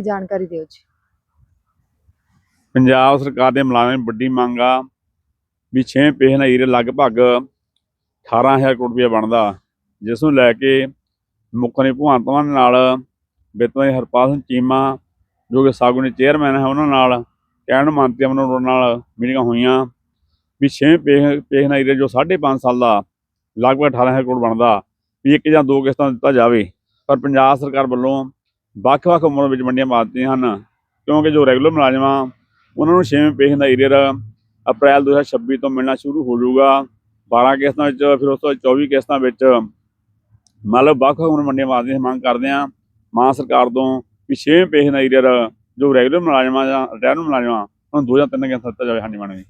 ਜਾਣਕਾਰੀ ਦਿਓ ਜੀ। ਪੰਜਾਬ ਸਰਕਾਰ ਦੇ ਮੁਲਾਜ਼ਮਾਂ ਦੀ ਵੱਡੀ ਮੰਗ ਆ ਵੀ 6 ਪੈਸੇ ਹੀਰੇ ਲਗਭਗ 18000 ਕਰੋੜ ਰੁਪਏ ਬਣਦਾ, ਜਿਸ ਨੂੰ ਲੈ ਕੇ ਮੁੱਖ ਨੇ ਭਗਵੰਤ ਮਾਨ ਨਾਲ ਵਿੱਤ ਹਰਪਾਲ ਸਿੰਘ ਚੀਮਾ, ਜੋ ਕਿ ਸਾਗੁਨੀ ਚੇਅਰਮੈਨ ਹੈ, ਉਹਨਾਂ ਨਾਲ ਕਹਿਣ ਮੰਤਰੀ ਅਮਨੋਂ ਨਾਲ ਮੀਟਿੰਗਾਂ ਹੋਈਆਂ ਵੀ 6 ਪੈਸੇ ਪੈਸੇ ਹੀਰੇ ਜੋ 5.5 ਸਾਲ ਦਾ ਲਗਭਗ 18000 ਕਰੋੜ ਬਣਦਾ, ਵੀ ਇੱਕ ਜਾਂ ਦੋ ਕਿਸ਼ਤਾਂ ਦਿੱਤਾ ਜਾਵੇ। ਪਰ ਪੰਜਾਬ ਸਰਕਾਰ ਵੱਲੋਂ ਵੱਖ-ਵੱਖ ਉਮਰ ਵਿੱਚ ਵੰਡੀਆਂ ਪਾ ਦਿੱਤੀਆਂ ਹਨ, ਕਿਉਂਕਿ ਜੋ ਰੈਗੂਲਰ ਮੁਲਾਜ਼ਮਾਂ, ਉਹਨਾਂ ਨੂੰ 6ਵੇਂ ਪੈਸੇ ਦਾ ਏਰੀਅਰ ਅਪ੍ਰੈਲ 2026 ਤੋਂ ਮਿਲਣਾ ਸ਼ੁਰੂ ਹੋ ਜਾਊਗਾ। 12 ਕਿਸ਼ਤਾਂ ਵਿੱਚ, ਫਿਰ ਉਸ ਤੋਂ ਬਾਅਦ 24 ਕਿਸ਼ਤਾਂ ਵਿੱਚ ਮਤਲਬ ਵੱਖ ਵੱਖ ਉਮਰ ਮੰਡੀਆਂ ਵਾਸਤੇ ਅਸੀਂ ਮੰਗ ਕਰਦੇ ਹਾਂ। ਮਾਂ ਸਰਕਾਰ ਤੋਂ ਵੀ 6ਵੇਂ ਪੈਸੇ ਦਾ ਏਰੀਅਰ ਜੋ ਰੈਗੂਲਰ ਮੁਲਾਜ਼ਮਾਂ ਜਾਂ ਰਿਟਾਇਰ ਮੁਲਾਜ਼ਮਾਂ, ਉਹਨਾਂ ਨੂੰ ਦੋ ਜਾਂ ਤਿੰਨ ਕਿਸ਼ਤਾਂ ਦਿੱਤਾ ਜਾਵੇ, ਹਾਂਜੀ ਮੈਡਮ ਜੀ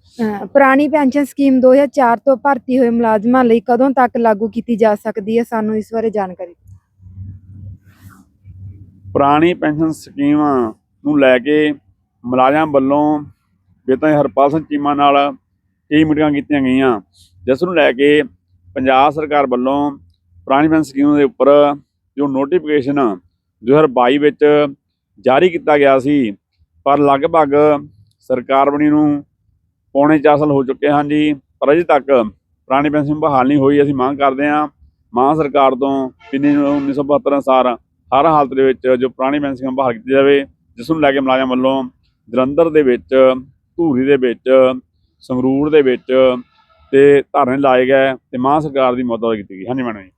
ਅਹ ਪੁਰਾਣੀ ਪੈਨਸ਼ਨ ਸਕੀਮ 2004 ਤੋਂ ਭਰਤੀ ਹੋਏ ਮੁਲਾਜ਼ਮਾਂ ਲਈ ਕਦੋਂ ਤੱਕ ਲਾਗੂ ਕੀਤੀ ਜਾ ਸਕਦੀ ਹੈ? ਸਾਨੂੰ ਇਸ ਬਾਰੇ ਜਾਣਕਾਰੀ ਪੁਰਾਣੀ ਪੈਨਸ਼ਨ ਸਕੀਮ ਨੂੰ ਲੈ ਕੇ ਮੁਲਾਜ਼ਮ ਵੱਲੋਂ ਵੇਤਨ ਹਰਪਾਲ ਸਿੰਘ ਚੀਮਾ ਨਾਲ ਕਈ ਮੀਟਿੰਗਾਂ ਕੀਤੀਆਂ ਗਈਆਂ। ਜਿਸ ਨੂੰ ਲੈ ਕੇ ਪੰਜਾਬ ਸਰਕਾਰ ਵੱਲੋਂ ਪੁਰਾਣੀ ਪੈਨਸ਼ਨ ਸਕੀਮ ਦੇ ਉੱਪਰ ਜੋ ਨੋਟੀਫਿਕੇਸ਼ਨ 2022 ਵਿੱਚ ਜਾਰੀ ਕੀਤਾ ਗਿਆ ਸੀ, ਪਰ ਲਗਭਗ ਸਰਕਾਰ ਬਣੀ ਨੂੰ ਪੌਣੇ 4 ਸਾਲ ਹੋ ਚੁੱਕੇ ਹਨ ਜੀ, ਪਰ ਅਜੇ ਤੱਕ ਪੁਰਾਣੀ ਪੈਨਸ਼ਨ ਬਹਾਲ ਨਹੀਂ ਹੋਈ, ਅਸੀਂ ਮੰਗ ਕਰਦੇ ਹਾਂ ਮਾਂ ਸਰਕਾਰ ਤੋਂ ਪਿੰਨੀ 1972 ਅਨੁਸਾਰ ਹਰ ਹਾਲਤ ਦੇ ਵਿੱਚ ਜੋ ਪੁਰਾਣੀ ਪੈਨਸ਼ਨ ਬਹਾਲ ਕੀਤੀ ਜਾਵੇ, ਜਿਸ ਨੂੰ ਲੈ ਕੇ ਮੁਲਾਜ਼ਮ ਵੱਲੋਂ ਜਲੰਧਰ ਦੇ ਵਿੱਚ, ਧੂਰੀ ਦੇ ਵਿੱਚ, ਸੰਗਰੂਰ ਦੇ ਵਿੱਚ ਤੇ ਧਰਨੇ ਲਾਏ ਗਏ ਤੇ ਮਾਂ ਸਰਕਾਰ ਦੀ ਮਦਦ ਕੀਤੀ ਗਈ। ਹਾਂਜੀ ਮੈਡਮ ਜੀ।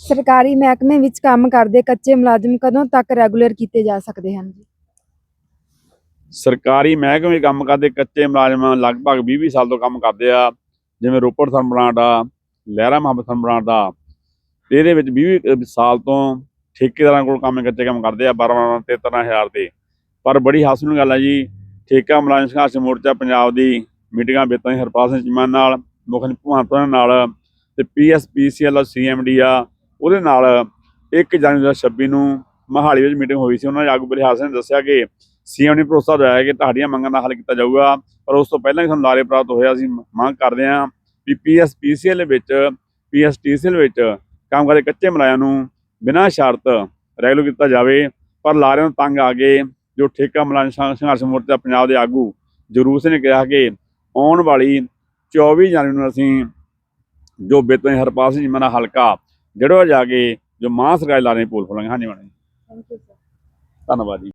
ਸਰਕਾਰੀ ਮਹਿਕਮੇ ਵਿੱਚ ਕੰਮ ਕਰਦੇ ਕੱਚੇ ਮੁਲਾਜ਼ਮ ਕਦੋਂ ਤੱਕ ਰੈਗੂਲਰ ਕੀਤੇ ਜਾ ਸਕਦੇ ਹਨ ਜੀ? ਸਰਕਾਰੀ ਮਹਿਕਮੇ ਕੰਮ ਕਰਦੇ, ਕੱਚੇ ਮੁਲਾਜ਼ਮ ਲਗਭਗ 20 20 ਸਾਲ ਤੋਂ ਕੰਮ ਕਰਦੇ ਆ, ਜਿਵੇਂ ਰੋਪੜ ਥਰਮ ਪਲਾਂਟ ਆ ਲਹਿਰਾ ਮੁਹੱਬਤ ਥਰਮ ਪਲਾਂਟ ਆ ਇਹਦੇ ਵਿੱਚ 20 20 ਸਾਲ ਤੋਂ ਠੇਕੇਦਾਰਾਂ ਕੋਲ ਕੰਮ, ਕੱਚੇ ਕੰਮ ਕਰਦੇ ਆ 12 12 13 ਹਜ਼ਾਰ ਤੇ ਪਰ ਬੜੀ ਹਾਸਲ ਗੱਲ ਹੈ ਜੀ, ਠੇਕਾ ਮੁਲਾਜ਼ਮ ਸੰਘਰਸ਼ ਮੋਰਚਾ ਪੰਜਾਬ ਦੀ ਮੀਟਿੰਗਾਂ ਬੇਤਾਂ ਹਰਪਾਲ ਸਿੰਘ ਚੀਮਾ ਨਾਲ, ਮੁੱਖ ਮੰਤਰੀ ਭਗਵੰਤ ਮਾਨ ਨਾਲ ਤੇ ਪੀਐਸਪੀਸੀਐਲ ਸੀਐਮਡੀ ਆ, ਉਹਦੇ ਨਾਲ 1 ਜਨਵਰੀ 2026 ਨੂੰ ਮਹਾਲੀ ਵਿੱਚ ਮੀਟਿੰਗ ਹੋਈ ਸੀ। ਉਹਨਾਂ ਦੇ ਆਗੂ ਬਲੀ ਨੇ ਦੱਸਿਆ ਕਿ ਸੀਐਮ ਨੇ ਭਰੋਸਾ ਦਿਵਾਇਆ ਕਿ ਤੁਹਾਡੀਆਂ ਮੰਗਾਂ ਦਾ ਹੱਲ ਕੀਤਾ ਜਾਊਗਾ ਪਰ ਉਸ ਤੋਂ ਪਹਿਲਾਂ ਹੀ ਸਾਨੂੰ ਲਾਰੇ ਪ੍ਰਾਪਤ ਹੋਇਆ ਅਸੀਂ ਮੰਗ ਕਰਦੇ ਹਾਂ ਵੀ ਪੀਐਸਪੀਸੀਐਲ ਵਿੱਚ ਪੀਐਸਟੀਸੀਐਲ ਵਿੱਚ ਕੰਮ ਕਰਦੇ ਕੱਚੇ ਮੁਲਾਜ਼ਮਾਂ ਨੂੰ ਬਿਨਾਂ ਸ਼ਰਤ ਰੈਗੂਲਰ ਕੀਤਾ ਜਾਵੇ ਪਰ ਲਾਰਿਆਂ ਨੂੰ ਤੰਗ ਆ ਗਏ ਜੋ ਠੇਕਾ ਸੰਘ- ਸੰਘਰਸ਼ ਮੋਰਚਾ ਪੰਜਾਬ ਦੇ ਆਗੂ ਜਰੂਰ ਸਿੰਘ ਨੇ ਕਿਹਾ ਕਿ ਆਉਣ ਵਾਲੀ 24 ਜਨਵਰੀ ਨੂੰ ਅਸੀਂ ਜੋ ਬੇਤਨ ਹਰਪਾਲ ਸਿੰਘ ਜੀ ਮਨਾ ਹਲਕਾ ਜਿਹੜਾ ਜਾ ਕੇ ਜੋ ਮਾਂ ਸਰਕਾਰੀ ਲਾਰੇ ਪੋਲ ਫੋਲਾਂਗੇ ਹਾਂਜੀ ਮੈਡਮ ਥੈਂਕ ਯੂ ਸਰ ਧੰਨਵਾਦ ਜੀ।